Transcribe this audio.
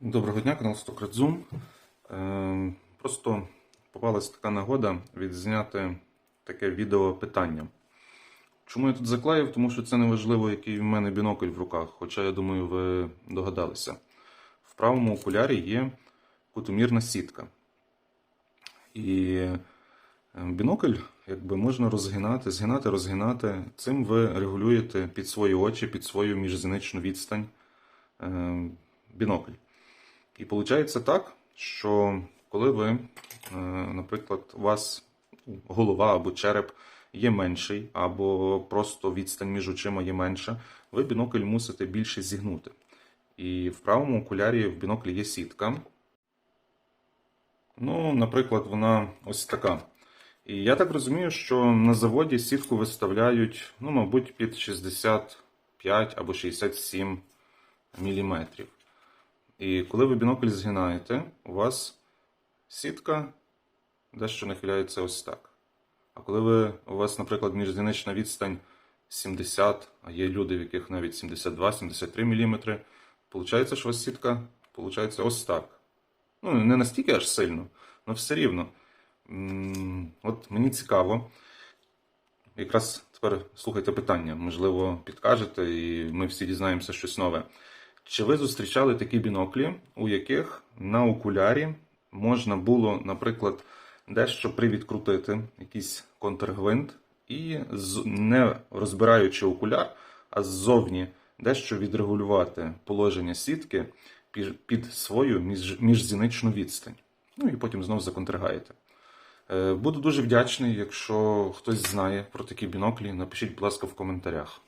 Доброго дня, канал Стокрадзум. Е, Просто попалась така нагода відзняти таке відео питання. Чому я тут заклеїв? Тому що це не важливо, який в мене бінокль в руках, хоча я думаю, ви догадалися. В правому окулярі є кутомірна сітка. І е, бінокль якби можна розгинати, згинати, розгинати. Цим ви регулюєте під свої очі, під свою міжзіничну відстань е, бінокль. І виходить так, що коли ви, е, наприклад, у вас голова або череп є менший, або просто відстань між очима є менша, ви бінокль мусите більше зігнути. І в правому окулярі в біноклі є сітка. Ну, наприклад, вона ось така. І я так розумію, що на заводі сітку виставляють, ну, мабуть, під 65 або 67 міліметрів. І коли ви бінокль згинаєте, у вас сітка дещо нахиляється ось так. А коли ви, у вас, наприклад, міжзінична відстань 70, а є люди, в яких навіть 72-73 мм, виходить, що у вас сітка виходить ось так. Ну, не настільки аж сильно, але все рівно. От мені цікаво. Якраз тепер слухайте питання, можливо, підкажете, і ми всі дізнаємося щось нове. Чи ви зустрічали такі біноклі, у яких на окулярі можна було, наприклад, дещо привідкрутити, якийсь контргвинт, і не розбираючи окуляр, а ззовні дещо відрегулювати положення сітки під, свою міжзіничну відстань. Ну і потім знову законтргаєте. Е, Буду дуже вдячний, якщо хтось знає про такі біноклі, напишіть, будь ласка, в коментарях.